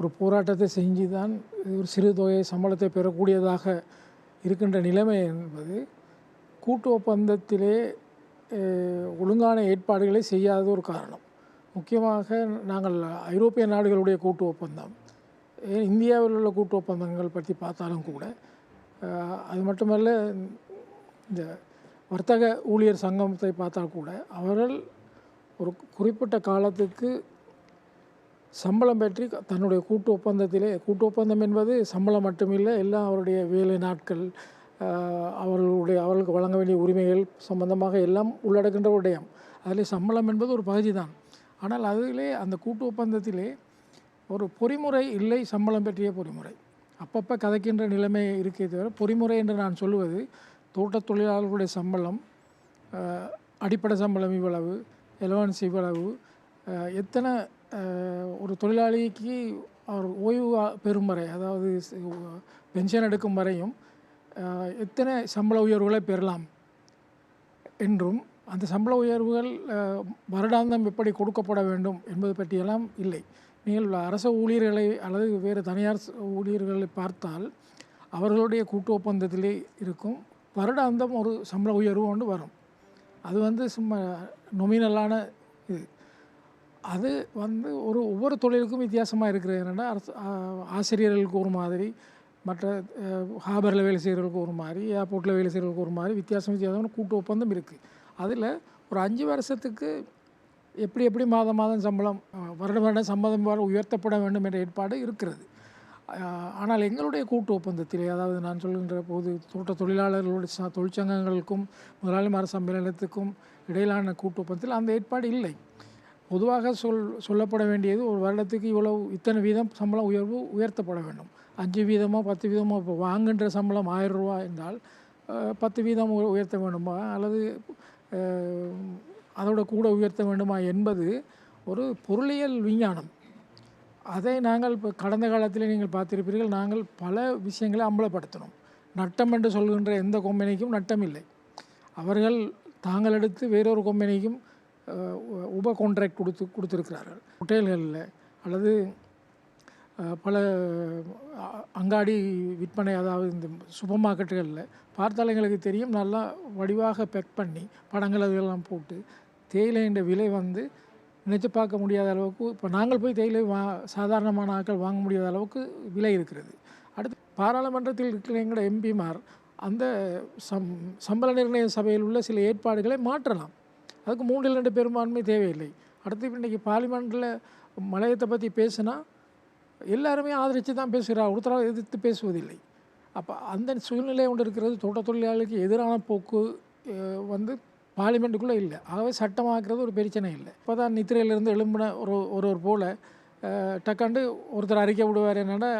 ஒரு போராட்டத்தை செஞ்சு தான் ஒரு சிறு தொகை சம்பளத்தை பெறக்கூடியதாக இருக்கின்ற நிலைமை என்பது கூட்டு ஒப்பந்தத்திலே ஒழுங்கான ஏற்பாடுகளை செய்யாத ஒரு காரணம். முக்கியமாக நாங்கள் ஐரோப்பிய நாடுகளுடைய கூட்டு ஒப்பந்தம் ஏன் இந்தியாவில் உள்ள கூட்டு ஒப்பந்தங்கள் பற்றி பார்த்தாலும் கூட அது மட்டுமல்ல இந்த வர்த்தக ஊழியர் சங்கத்தை பார்த்தால் கூட அவர்கள் ஒரு குறிப்பிட்ட காலத்துக்கு சம்பளம் பற்றி தன்னுடைய கூட்டு ஒப்பந்தத்திலே கூட்டு ஒப்பந்தம் என்பது சம்பளம் மட்டுமில்லை எல்லாம் அவருடைய வேலை நாட்கள் அவர்களுடைய அவர்களுக்கு வழங்க வேண்டிய உரிமைகள் சம்பந்தமாக எல்லாம் உள்ளடக்கின்ற உடையம் விடயம் சம்பளம் என்பது ஒரு பகுதி தான் ஆனால் அதிலே அந்த கூட்டு ஒப்பந்தத்திலே ஒரு பொறிமுறை இல்லை சம்பளம் பற்றிய பொறிமுறை. அப்பப்போ கதைக்கின்ற நிலைமை இருக்கே தவிர பொறிமுறை என்று நான் சொல்லுவது தோட்டத் தொழிலாளர்களுடைய சம்பளம் அடிப்படை சம்பளம் இவ்வளவு எலவன்ஸ் இவ்வளவு எத்தனை ஒரு தொழிலாளிக்கு அவர் ஓய்வு பெறும் வரை அதாவது பென்ஷன் எடுக்கும் வரையும் எத்தனை சம்பள உயர்வுகளை பெறலாம் என்றும் அந்த சம்பள உயர்வுகள் வருடாந்தம் எப்படி கொடுக்கப்பட வேண்டும் என்பது பற்றியெல்லாம் இல்லை. நீங்கள் அரச ஊழியர்களை அல்லது வேறு தனியார் ஊழியர்களை பார்த்தால் அவர்களுடைய கூட்டு ஒப்பந்தத்திலே இருக்கும் வருடாந்தம் ஒரு சம்பள உயர்வு ஒன்று வரும். அது வந்து சும்மா நொமினலான இது. அது வந்து ஒரு ஒவ்வொரு தொழிலுக்கும் வித்தியாசமாக இருக்கிறது என்னென்னா அரசு ஆசிரியர்களுக்கு ஒரு மாதிரி மற்ற ஹாபரில் வேலை செய்கிறவர்களுக்கு ஒரு மாதிரி ஏர்போர்ட்டில் வேலை செய்கிறவர்களுக்கு ஒரு மாதிரி வித்தியாசம் வித்தியாசமான கூட்டு ஒப்பந்தம் இருக்குது அதில் ஒரு அஞ்சு வருஷத்துக்கு எப்படி எப்படி மாதம் மாதம் சம்பளம் அஹ், வருட வருடம் சம்பளம் உயர்த்தப்பட வேண்டும் என்ற ஏற்பாடு இருக்கிறது. ஆனால் எங்களுடைய கூட்டு ஒப்பந்தத்தில் அதாவது நான் சொல்கின்ற போது தோட்ட தொழிலாளர்களுடைய ச தொழிற்சங்கங்களுக்கும் முதலாளிமார சம்மேளனத்துக்கும் இடையிலான கூட்டு ஒப்பந்தத்தில் அந்த ஏற்பாடு இல்லை. பொதுவாக சொல் சொல்லப்பட வேண்டியது ஒரு வருடத்துக்கு இவ்வளவு இத்தனை வீதம் சம்பளம் உயர்வு உயர்த்தப்பட வேண்டும். அஞ்சு வீதமோ பத்து வீதமோ இப்போ வாங்குகின்ற சம்பளம் ஆயிரம் ரூபா என்றால் பத்து வீதம் உயர்த்த வேண்டுமா? அல்லது அதோட கூட உயர்த்த வேண்டுமா என்பது ஒரு பொருளியல் விஞ்ஞானம். அதை நாங்கள் இப்போ கடந்த காலத்தில் நீங்கள் பார்த்திருப்பீர்கள் நாங்கள் பல விஷயங்களை அம்பலப்படுத்தினோம். நட்டம் என்று சொல்கின்ற எந்த கொம்பெனிக்கும் நட்டம் இல்லை அவர்கள் தாங்கள் எடுத்து வேறொரு கொம்பெனிக்கும் உப கான்ட்ராக்ட் கொடுத்து கொடுத்துருக்கிறார்கள். ஹோட்டல்களில் அல்லது பல அங்காடி விற்பனை அதாவது இந்த சூப்பர் மார்க்கெட்டுகளில் பார்த்தால் எங்களுக்கு தெரியும் நல்லா வடிவாக பேக் பண்ணி படங்கள் அதெல்லாம் போட்டு தேயிலைன்ற விலை வந்து நினைத்து பார்க்க முடியாத அளவுக்கு இப்போ நாங்கள் போய் தேயிலை வா சாதாரணமான ஆட்கள் வாங்க முடியாத அளவுக்கு விலை இருக்கிறது. அடுத்து பாராளுமன்றத்தில் இருக்கிற எங்களோட எம்பிமார் அந்த சம் சம்பள நிர்ணய சபையில் உள்ள சில ஏற்பாடுகளை மாற்றலாம். அதுக்கு மூன்றில் ரெண்டு பெரும்பான்மை தேவையில்லை. அடுத்து இன்றைக்கி பார்லிமெண்ட்டில் மலையத்தை பற்றி பேசினா எல்லாருமே ஆதரித்து தான் பேசுகிறார் ஒருத்தரால் எதிர்த்து பேசுவதில்லை. அப்போ அந்த சூழ்நிலை ஒன்று இருக்கிறது தோட்ட தொழிலாளிக்கு எதிரான போக்கு வந்து பார்லிமெண்ட்டுக்குள்ளே இல்லை. ஆகவே சட்டமாக்குறது ஒரு பிரச்சனை இல்லை. இப்போ தான் நித்திரையிலேருந்து எழும்பின ஒரு ஒருவர் போல் டக்காண்டு ஒருத்தர் அறிக்கை விடுவார் என்னென்னா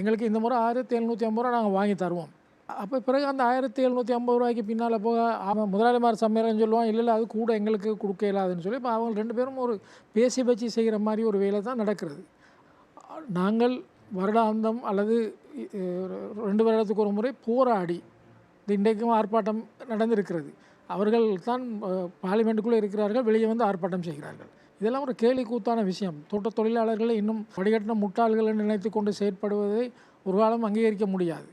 எங்களுக்கு இந்த முறை ஆயிரத்தி எழுநூற்றி ஐம்பது ரூபா நாங்கள் வாங்கி தருவோம். அப்போ பிறகு அந்த ஆயிரத்தி எழுநூற்றி ஐம்பது ரூபாய்க்கு பின்னால் போக அவன் முதலாளிமார் சம்மேளனம் சொல்லுவான் இல்லை இல்லை அது கூட எங்களுக்கு கொடுக்க இல்லாதுன்னு சொல்லி இப்போ அவங்க ரெண்டு பேரும் ஒரு பேசி பேச்சு செய்கிற மாதிரி ஒரு வேலை தான் நடக்கிறது. நாங்கள் வருடாந்தம் அல்லது ரெண்டு வருடத்துக்கு ஒரு முறை போராடி இந்த இன்றைக்கும் ஆர்ப்பாட்டம் நடந்திருக்கிறது. அவர்கள் தான் பார்லிமெண்ட்டுக்குள்ளே இருக்கிறார்கள் வெளியே வந்து ஆர்ப்பாட்டம் செய்கிறார்கள். இதெல்லாம் ஒரு கேலி கூத்தான விஷயம். தோட்ட தொழிலாளர்களை இன்னும் வடிகட்டின முட்டாள்களை நினைத்து கொண்டு செயற்படுவதை ஒரு காலம் அங்கீகரிக்க முடியாது.